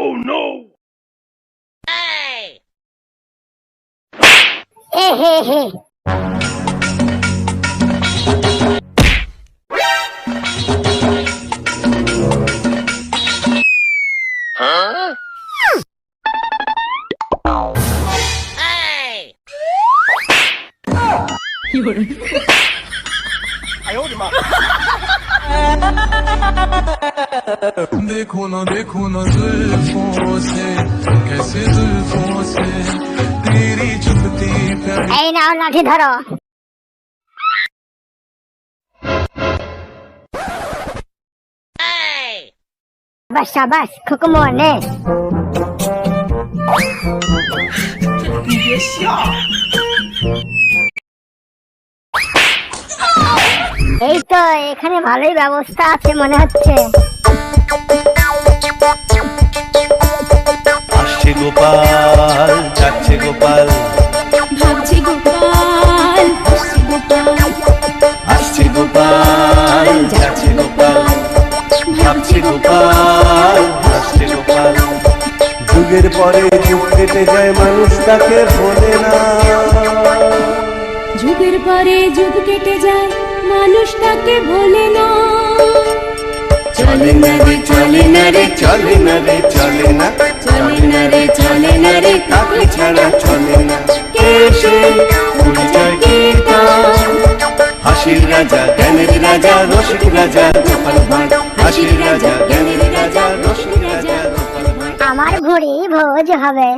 Oh no! Hey! You're... I owed him up. देखो ना देखो ना जुल्फों से कैसे जुल्फों से तेरी चुपती ऐ नाव लाठी धरो बस शाबाश खुकमो ने ये এই তো এখানে ভালোই ব্যবস্থা আছে মনে হচ্ছে। আসছে গোপাল যাচ্ছে গোপাল। ভাবছে গোপাল আসছে গোপাল। যাচ্ছে গোপাল। ভাবছে গোপাল আসছে গোপাল। যুগের পরে যুগ কেটে যায় মানুষ তাকে ভোলে না। যুগের পরে যুগ কেটে যায় মানুষ তাকে ভোলে না। চলে না রে চলে না রে চলে না রে চলে না। চলে না রে চলে না রে তাকে ছাড়া চলে না। কেসে পরিচয় কীর্তন হাসির রাজা জ্ঞানের রাজা রসিক রাজা গোপাল ভাঁড়। হাসির রাজা জ্ঞানের রাজা রসিক রাজা আমার ভুড়ি ভোজ হবে।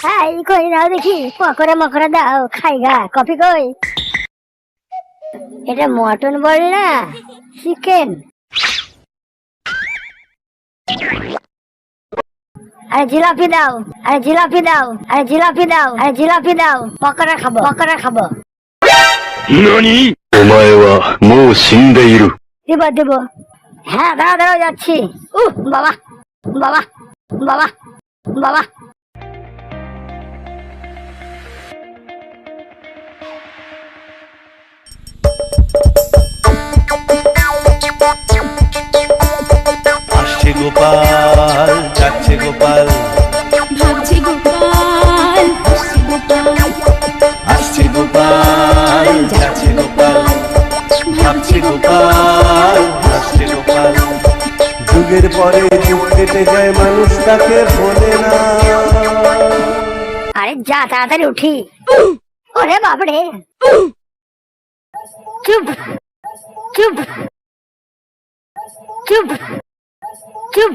এই কই দাও দেখি? পকোড়া মকড়া দাও খাই গা কফি কই? এটা মটন বল না চিকেন। আরে জিলাপি দাও আরে জিলাপি দাও আরে জিলাপি দাও আরে জিলাপি দাও পকোড়া খাব পকোড়া খাব। নানি? ওমায় ওয়া মো সিন্দে দেব দেব। হ্যাঁ দাঁড়াও দাঁড়াও যাচ্ছি। উহ বাবা বাবা বাবা বাবা। মানুষ তাকে ভোলে না আরে যা তাড়াতাড়ি উঠি ওরে বাপরে চুপ চুপ চুপ চুপ